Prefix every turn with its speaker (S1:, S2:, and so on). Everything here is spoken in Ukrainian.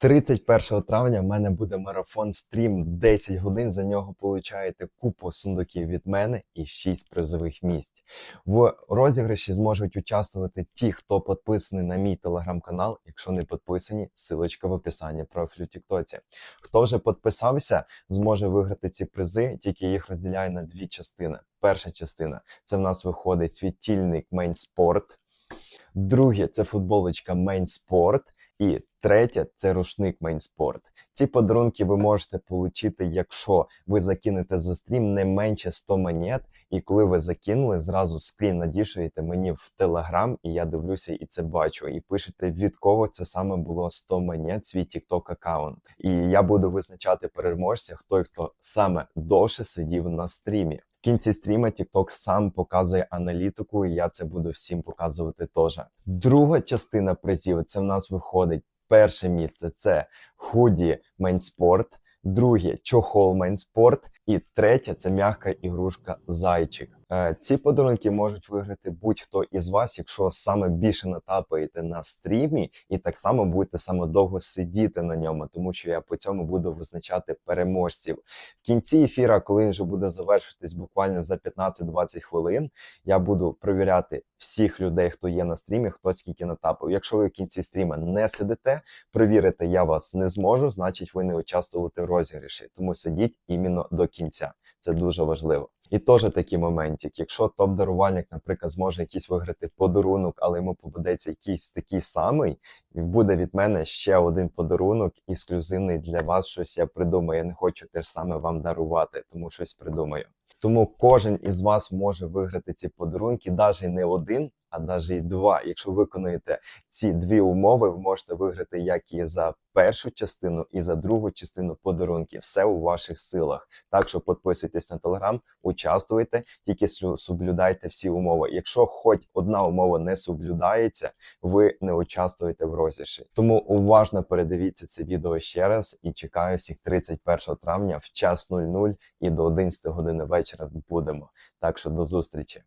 S1: 31 травня в мене буде марафон стрім 10 годин. За нього получаєте купу сундуків від мене і 6 призових місць. В розіграші зможуть участвувати ті, хто підписаний на мій телеграм-канал. Якщо не підписані, ссылочка в описанні профілю Тіктоці. Хто вже підписався, зможе виграти ці призи, тільки їх розділяю на дві частини. Перша частина це в нас виходить Main Sport. Друге це футболочка Sport. І третє це рушник Майнспорт. Ці подарунки ви можете отримати, якщо ви закинете за стрім не менше 100 монет. І коли ви закинули, зразу скрін надішуєте мені в Телеграм, і я дивлюся і це бачу. І пишете, від кого це саме було 100 монет, свій TikTok аккаунт. І я буду визначати переможця, хто хто саме довше сидів на стрімі. В кінці стріма TikTok сам показує аналітику, і я це буду всім показувати теж. Друга частина призів це в нас виходить. Перше місце це худі Мейнспорт, друге чохол Мейнспорт, і третє це м'яка ігрушка Зайчик. Е, Ці подарунки можуть виграти будь-хто із вас, якщо саме більше натапаєте на стрімі, і так само будете саме довго сидіти на ньому, тому що я по цьому буду визначати переможців. В кінці ефіра, коли він вже буде завершитись буквально за 15-20 хвилин, я буду перевіряти всіх людей, хто є на стрімі, хто скільки натапав. Якщо ви в кінці стріма не сидите, перевірити я вас не зможу, значить ви не участвуєте в розіграші. Тому сидіть іменно до кінця. Це дуже важливо. І теж такий моментик. Якщо топ-дарувальник, наприклад, зможе якийсь виграти подарунок, але йому попадеться якийсь такий самий, і буде від мене ще один подарунок, ексклюзивний для вас. Щось я придумаю. Я не хочу те ж саме вам дарувати, тому щось придумаю. Тому кожен із вас може виграти ці подарунки, навіть не один, а навіть два. Якщо виконуєте ці дві умови, ви можете виграти як і за першу частину, і за другу частину подарунків. Все у ваших силах. Так що підписуйтесь на телеграм, участвуйте, тільки соблюдайте всі умови. Якщо хоч одна умова не соблюдається, ви не участвуєте в розіграші. Тому уважно передивіться це відео ще раз і чекаю всіх 31 травня в час 00 і до 11 години вечора будемо. Так що до зустрічі.